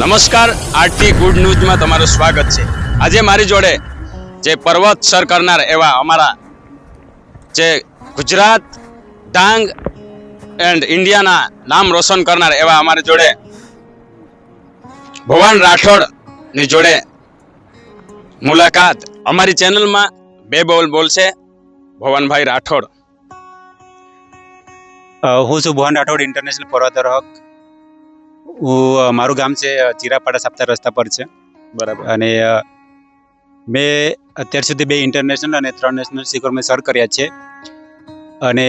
નમસ્કાર RT good ન્યૂઝમાં તમારું સ્વાગત છે. આજે મારી જોડે જે પર્વત સર કરનાર એવા અમારા જે ગુજરાત ડાંગ એન્ડ ઇન્ડિયાના નામ રોશન કરનાર એવા અમારી જોડે ભવાન રાઠોડની જોડે મુલાકાત અમારી ચેનલમાં બે બોલ બોલશે ભવાનભાઈ રાઠોડ. હું છું ભવાન રાઠોડ ઇન્ટરનેશનલ પર્વતારોહક હું મારું ગામ છે ચીરાપાડા સાપ્તાહ રસ્તા પર છે. બરાબર. અને મેં અત્યાર સુધી બે ઇન્ટરનેશનલ અને ત્રણ નેશનલ શિખર મેં સર કર્યા છે. અને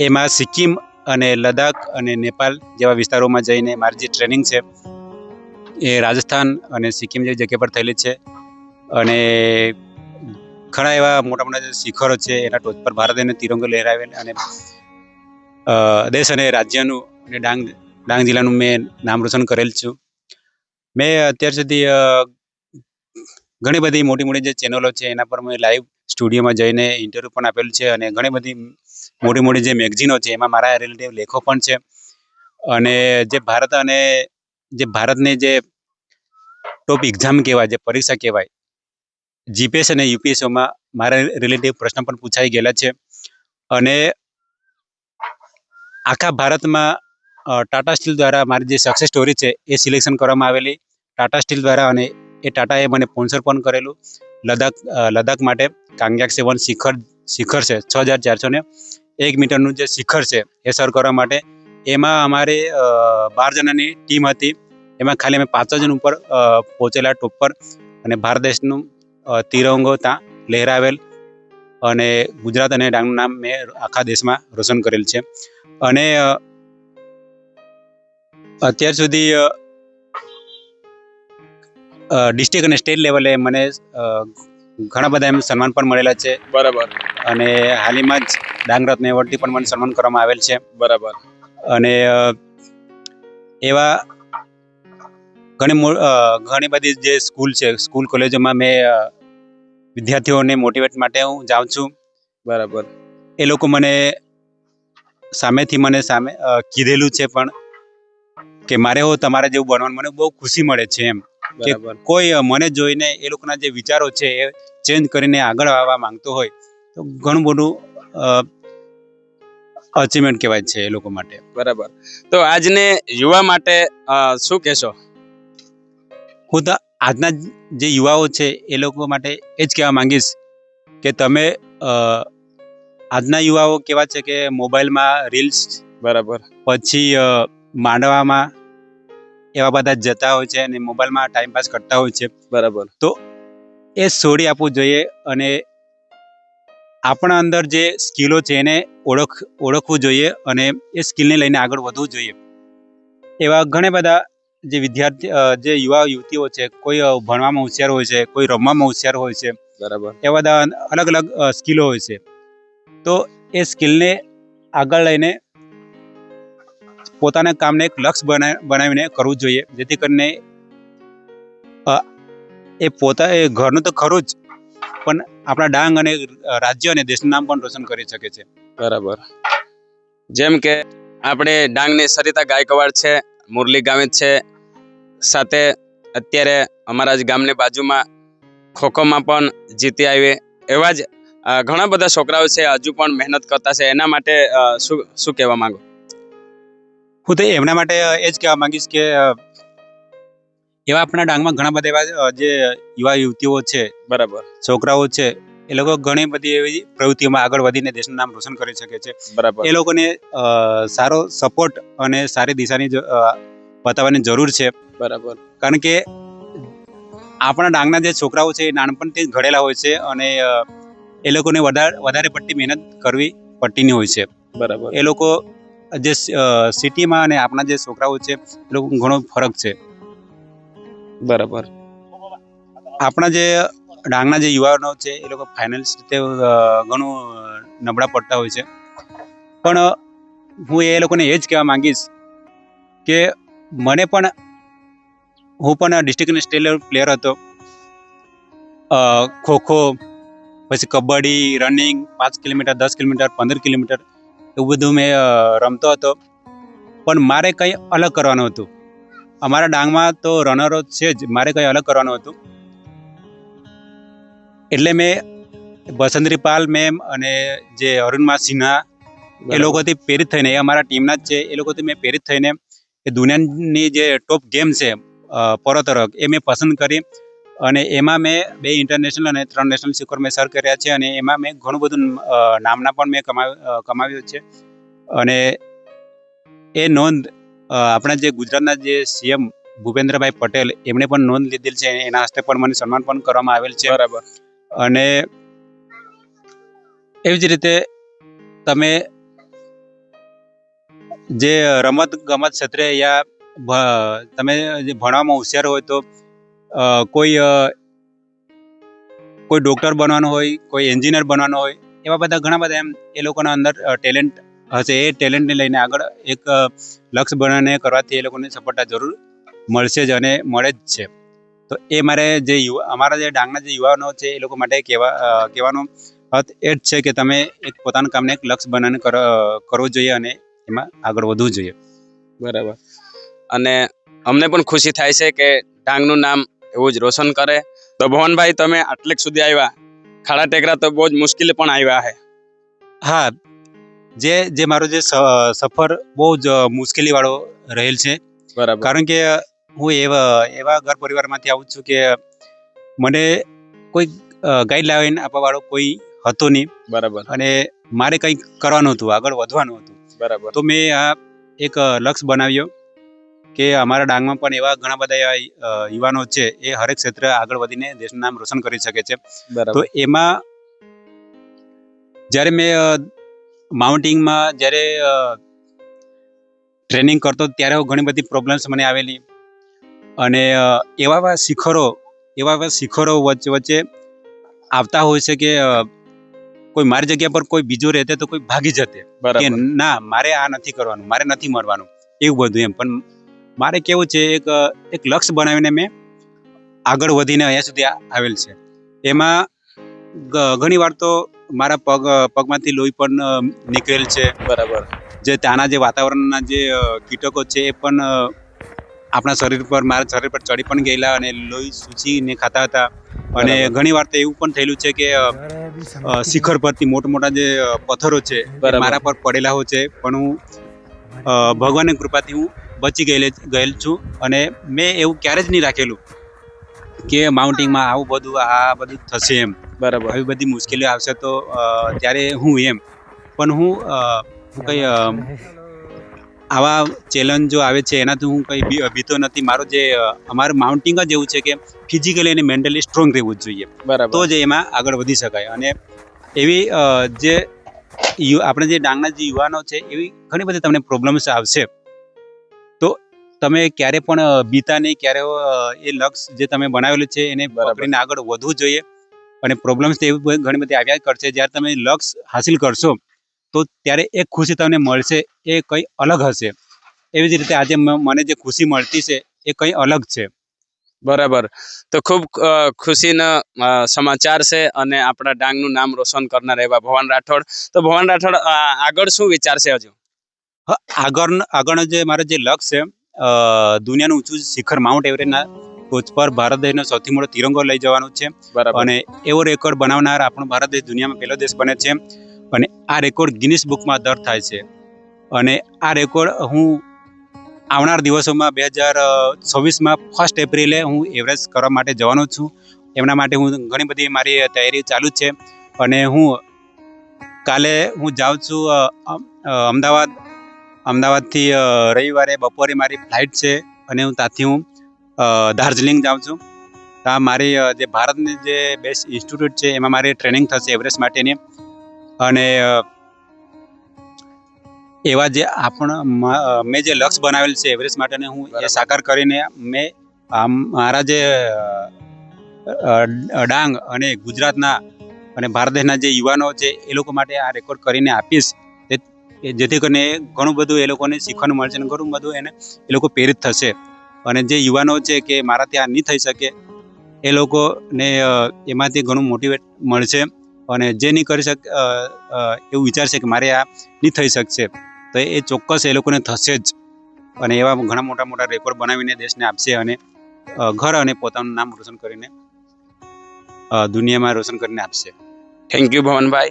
એમાં સિક્કિમ અને લદ્દાખ અને નેપાલ જેવા વિસ્તારોમાં જઈને મારી જે ટ્રેનિંગ છે એ રાજસ્થાન અને સિક્કિમ જેવી જગ્યા પર થયેલી છે. અને ઘણા એવા મોટા મોટા જે શિખરો છે એના ટોચ પર ભારત એને તિરંગો લહેરાવેલ અને દેશ અને રાજ્યનું અને ડાંગ ડાંગ જિલ્લાનું મેં નામ રોશન કરેલ છું. મેં અત્યાર સુધી ઘણી બધી મોટી મોટી જે ચેનલો છે એના પર મેં લાઈવ સ્ટુડિયોમાં જઈને ઇન્ટરવ્યૂ પણ આપેલું છે અને ઘણી બધી મોટી મોટી જે મેગઝીનો છે એમાં મારા રિલેટિવ લેખો પણ છે. અને જે ભારત અને જે ભારતની જે ટોપ એક્ઝામ કહેવાય, જે પરીક્ષા કહેવાય જીપીએસ અને યુપીએસઓમાં મારા રિલેટિવ પ્રશ્ન પણ પૂછાઈ ગયેલા છે. અને આખા ભારતમાં ટાટા સ્ટીલ દ્વારા મારી જે સક્સેસ સ્ટોરી છે એ સિલેક્શન કરવામાં આવેલી. ટાટા સ્ટીલ દ્વારા અને એ ટાટાએ મને સ્પોન્સર પણ કરેલું. લદાખ લદ્દાખ માટે કાંગ્યાક સેવન શિખર શિખર છે, છ હજાર ચારસો ને એક મીટરનું જે શિખર છે એ સર કરવા માટે એમાં અમારે બાર જણાની ટીમ હતી. એમાં ખાલી અમે પાંચ જણ ઉપર પહોંચેલા ટોપ પર. અને ભારત દેશનું તિરંગો ત્યાં લહેરાવેલ અને ગુજરાત અને ડાંગનું નામ મેં આખા દેશમાં રોશન કરેલ છે. અને અત્યાર સુધી ડિસ્ટ્રિક્ટ અને સ્ટેટ લેવલે મને ઘણા બધા એમ સન્માન પણ મળેલા છે. બરાબર. અને હાલમાં જ ડાંગ રત્ન એવોર્ડથી પણ મને સન્માન કરવામાં આવેલ છે. બરાબર. અને એવા ઘણી ઘણી બધી જે સ્કૂલ છે સ્કૂલ કોલેજોમાં મેં વિદ્યાર્થીઓને મોટિવેટ માટે હું જાઉં છું. બરાબર. એ લોકો મને સામેથી મને સામે કીધેલું છે પણ કે મારે હું તમારા જેવું બનવાનું મને બહુ ખુશી મળે છે એમ. કે કોઈ મને જોઈને એ લોકોના જે વિચારો છે એ ચેન્જ કરીને આગળ આવવા માંગતો હોય તો ઘણું બધું અચીવમેન્ટ કહેવાય છે એ લોકો માટે. બરાબર. તો આજને યુવા માટે શું કહેશો? હું તો આજના જે યુવાઓ છે એ લોકો માટે એ જ કહેવા માંગીશ કે તમે આજના યુવાઓ કેવા છે કે મોબાઈલમાં રીલ્સ બરાબર. પછી માંડવામાં એવા બધા જતા હોય છે અને મોબાઈલમાં ટાઈમ પાસ કરતા હોય છે. બરાબર. તો એ છોડી આપવું જોઈએ અને આપણા અંદર જે સ્કિલો છે એને ઓળખ ઓળખવું જોઈએ અને એ સ્કિલને લઈને આગળ વધવું જોઈએ. એવા ઘણા બધા જે વિદ્યાર્થી જે યુવા યુવતીઓ છે કોઈ ભણવામાં હોશિયાર હોય છે કોઈ રમવામાં હોશિયાર હોય છે બરાબર. એવા બધા અલગ અલગ સ્કિલો હોય છે. તો એ સ્કિલને આગળ લઈને પોતાના કામને એક લક્ષ્ય બના- બનાવીને કરવું જોઈએ. જેથી કરીને એ પોતા, એ ઘરનું તો ખરું જ, પણ આપણા ડાંગ અને રાજ્ય અને દેશનું નામ પણ રોશન કરી શકે છે. બરાબર. જેમ કે, આપણે ડાંગની સરિતા ગાયકવાડ છે, મુરલી ગામિત છે. સાથે અત્યારે અમારા જ ગામની બાજુમાં ખોખોમાં પણ જીતી આવી. એવા જ ઘણા બધા છોકરાઓ છે, હજુ પણ મહેનત કરતા છે. એના માટે શું શું કહેવા માંગો? હું તો એમના માટે એ જ કહેવા માંગીશ કે એવા આપણા ડાંગમાં ઘણા બધા એવા જે યુવા યુવતીઓ છે બરાબર. છોકરાઓ છે એ લોકો ઘણી બધી એવી પ્રવૃત્તિઓમાં આગળ વધીને દેશનું નામ રોશન કરી શકે છે. બરાબર. એ લોકોને સારો સપોર્ટ અને સારી દિશાની બતાવવાની જરૂર છે. બરાબર. કારણ કે આપણા ડાંગના જે છોકરાઓ છે એ નાનપણથી ઘડેલા હોય છે અને એ લોકોને વધારે વધારે પડતી મહેનત કરવી પડતીની હોય છે. બરાબર. એ લોકો જે સિટીમાં અને આપણા જે છોકરાઓ છે એ લોકો ઘણો ફરક છે. બરાબર. આપણા જે ડાંગના જે યુવાનો છે એ લોકો ફાઇનાન્સ રીતે ઘણું નબળા પડતા હોય છે. પણ હું એ લોકોને એ જ કહેવા માંગીશ કે મને પણ હું પણ ડિસ્ટ્રિક્ટ અને સ્ટેટ લેવલ પ્લેયર હતો. ખોખો પછી કબડ્ડી રનિંગ પાંચ કિલોમીટર દસ કિલોમીટર પંદર કિલોમીટર એવું બધું મેં રમતો હતો. પણ મારે કંઈ અલગ કરવાનું હતું. અમારા ડાંગમાં તો રનરો છે જ મારે કંઈ અલગ કરવાનું હતું. એટલે મેં બસંતરી પાલ મેમ અને જે અરુણમા સિન્હા એ લોકોથી પ્રેરિત થઈને એ અમારા ટીમના જ છે એ લોકોથી મેં પ્રેરિત થઈને એ દુનિયાની જે ટોપ ગેમ છે પરોતરક એ મેં પસંદ કરી. અને એમાં મેં બે ઇન્ટરનેશનલ અને ત્રણ નેશનલ સિકોર મેં સર કર્યા છે અને એમાં મેં ઘણું બધું નામના પણ મેં કમાવ્યું કમાવ્યું છે. અને એ નોંધ આપણા જે ગુજરાતના જે સીએમ ભૂપેન્દ્રભાઈ પટેલ એમણે પણ નોંધ લીધેલ છે એના હસ્તે પણ મને સન્માન પણ કરવામાં આવેલ છે. બરાબર. અને એવી જ રીતે તમે જે રમત ગમત ક્ષેત્રે યા તમે જે ભણવામાં હોશિયાર હોય તો કોઈ કોઈ ડૉક્ટર બનવાનું હોય, કોઈ એન્જિનિયર બનવાનું હોય, એવા બધા ઘણા બધા એમ એ લોકોના અંદર ટેલેન્ટ હશે. એ ટેલેન્ટને લઈને આગળ એક લક્ષ્ય બનાવીને કરવાથી એ લોકોને સફળતા જરૂર મળશે જ અને મળે જ છે. તો એ મારે જે યુવા, અમારા જે ડાંગના જે યુવાનો છે એ લોકો માટે કહેવા કહેવાનો અર્થ એ જ છે કે તમે એક પોતાના કામને એક લક્ષ્ય બનાવીને કર કરવું જોઈએ અને એમાં આગળ વધવું જોઈએ. બરાબર. અને અમને પણ ખુશી થાય છે કે ડાંગનું નામ એવું જ રોશન કરે. તો ભવનભાઈ તમે આટલેક સુધી આવ્યા. ખાડા ટેકરા તો બહુ જ મુશ્કેલી પણ આવ્યા છે હા જે જે મારો જે સફર બહુ જ મુશ્કેલીવાળો રહેલ છે. બરાબર. કારણ કે હું એવા એવા ઘર પરિવારમાંથી આવું છું કે મને કોઈ ગાઈડ આપવા આપવાવાળો કોઈ હતો નહીં. બરાબર. અને મારે કંઈક કરવાનું હતું આગળ વધવાનું હતું. બરાબર. તો મેં આ એક લક્ષ્ય બનાવ્યો. કે અમારા ડાંગમાં પણ એવા ઘણા બધા એવા યુવાનો છે એ હરેક ક્ષેત્રે આગળ વધીને દેશનું નામ રોશન કરી શકે છે. તો એમાં જ્યારે મેં માઉન્ટિંગમાં જ્યારે ટ્રેનિંગ કરતો ત્યારે ઘણી બધી પ્રોબ્લેમ્સ મને આવેલી. અને એવા એવા શિખરો એવા એવા શિખરો વચ્ચે વચ્ચે આવતા હોય છે કે કોઈ મારી જગ્યા પર કોઈ બીજો રહેતે તો કોઈ ભાગી જતે. કે ના મારે આ નથી કરવાનું મારે નથી મળવાનું. એવું બધું એમ. પણ મારે કેવું છે એક એક લક્ષ્ય બનાવીને મેં આગળ વધીને અહીંયા સુધી આવેલ છે. એમાં ઘણી વાર તો મારા પગ પગમાંથી લોહી પણ નીકળેલ છે. બરાબર. જે ત્યાંના જે વાતાવરણના જે કીટકો છે એ પણ આપણા શરીર પર મારા શરીર પર ચડી પણ ગયેલા અને લોહી સૂચીને ખાતા હતા. અને. ઘણી વાર તો એવું પણ થયેલું છે કે શિખર પરથી મોટા મોટા જે પથ્થરો છે મારા પર પડેલા હોય છે. પણ હું ભગવાનની કૃપાથી હું બચી ગયેલી ગયેલ છું અને મેં એવું ક્યારે જ નહીં રાખેલું કે માઉન્ટિંગમાં આવું બધું આ બધું થશે એમ. બરાબર. આવી બધી મુશ્કેલીઓ આવશે તો ત્યારે હું એમ. પણ હું હું કંઈ આવા ચેલેન્જો આવે છે એનાથી હું કંઈ બી બીતો નથી. મારો જે અમારું માઉન્ટિંગ જ એવું છે કે ફિઝિકલી અને મેન્ટલી સ્ટ્રોંગ રહેવું જ જોઈએ. બરાબર. તો જ એમાં આગળ વધી શકાય. અને એવી જે યુ આપણે જે ડાંગના જે યુવાનો છે એવી ઘણી બધી તમને પ્રોબ્લેમ્સ આવશે. તમે ક્યારે પણ બીતા નહીં ક્યારે એ લક્ષ્ય જે તમે બનાવેલું છે એને. પકડીને આગળ વધવું જોઈએ. અને પ્રોબ્લેમ્સ તો એવી ઘણી બધી આવ્યા જ કરશે. જ્યારે તમે લક્ષ્ય હાસિલ કરશો તો ત્યારે એ ખુશી તમને મળશે. એ કંઈ અલગ હશે. એવી જ રીતે આજે મને જે ખુશી મળતી છે એ કંઈ અલગ છે. બરાબર. તો ખૂબ ખુશીના સમાચાર છે અને આપણા ડાંગનું નામ રોશન કરનાર એવા ભવાન રાઠોડ. તો ભવાન રાઠોડ આગળ શું વિચાર છે હજુ? આગળ આગળનો જે મારો જે લક્ષ્ય છે દુનિયાનું ઊંચું શિખર માઉન્ટ એવરેસ્ટના ટોચ પર ભારત દેશનો સૌથી મોટો તિરંગો લઈ જવાનો છે. અને એવો રેકોર્ડ બનાવનાર આપણો ભારત દેશ દુનિયામાં પહેલો દેશ બને છે. અને આ રેકોર્ડ ગિનિસ બુકમાં દર થાય છે. અને આ રેકોર્ડ હું આવનાર દિવસોમાં બે હજાર છવ્વીસમાં ફર્સ્ટ એપ્રિલે હું એવરેસ્ટ કરવા માટે જવાનો છું. એમના માટે હું ઘણી બધી મારી તૈયારી ચાલુ છે. અને હું કાલે હું જાઉં છું અમદાવાદ અમદાવાદથી રવિવારે બપોરે મારી ફ્લાઇટ છે અને હું ત્યાંથી હું દાર્જિલિંગ જાઉં છું. ત્યાં મારી જે ભારતની જે બેસ્ટ ઇન્સ્ટિટ્યૂટ છે એમાં મારી ટ્રેનિંગ થશે એવરેસ્ટ માટેની. અને એવા જે આપણ મેં જે લક્ષ્ય બનાવેલ છે એવરેસ્ટ માટેને હું એ સાકાર કરીને મેં આમ મારા જે ડાંગ અને ગુજરાતના અને ભારત દેશના જે યુવાનો છે એ લોકો માટે આ રેકોર્ડ કરીને આપીશ. કે જેથી કરીને ઘણું બધું એ લોકોને શીખવાનું મળશે અને ઘણું બધું એને એ લોકો પ્રેરિત થશે. અને જે યુવાનો છે કે મારા ત્યાં નહીં થઈ શકે, એ લોકોને એમાંથી ઘણું મોટિવેટ મળશે અને જે નહીં કરી શક એવું વિચારશે કે મારે આ નહીં થઈ શકશે, તો એ ચોક્કસ એ લોકોને થશે જ. અને એવા ઘણા મોટા મોટા રેકોર્ડ બનાવીને દેશને આપશે અને ઘર અને પોતાનું નામ રોશન કરીને દુનિયામાં રોશન કરીને આપશે. થેન્ક યુ ભવનભાઈ.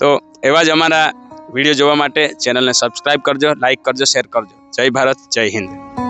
તો એવા જ અમારા વીડિયો જોવા માટે ચેનલને સબસ્ક્રાઈબ કરજો લાઇક કરજો શેર કરજો. જય ભારત જય હિન્દ.